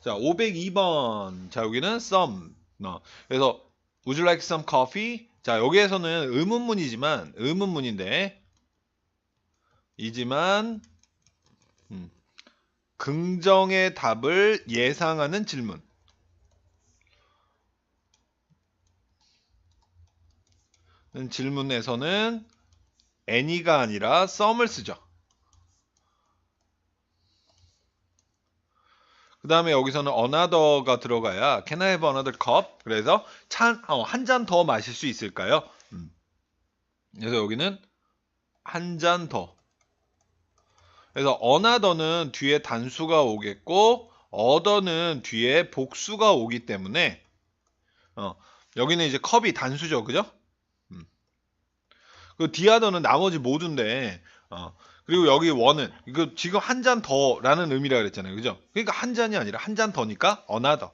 자, 502번. 자, 여기는 some. 어, 그래서 would you like some coffee? 자, 여기에서는 의문문이지만 의문문인데 이지만 음, 긍정의 답을 예상하는 질문. 는 질문에서는 any가 아니라 some을 쓰죠. 그 다음에 여기서는 another가 들어가야 can I have another cup? 그래서 어, 한잔 더 마실 수 있을까요? 음. 그래서 여기는 한 잔 더. 그래서 another는 뒤에 단수가 오겠고 other는 뒤에 복수가 오기 때문에 어, 여기는 이제 컵이 단수죠, 그죠? 음. 그 디아더는 나머지 모두인데 어, 그리고 여기 원은 이거 지금 한 잔 더라는 의미라 그랬잖아요. 그죠? 그러니까 한 잔이 아니라 한 잔 더니까 another.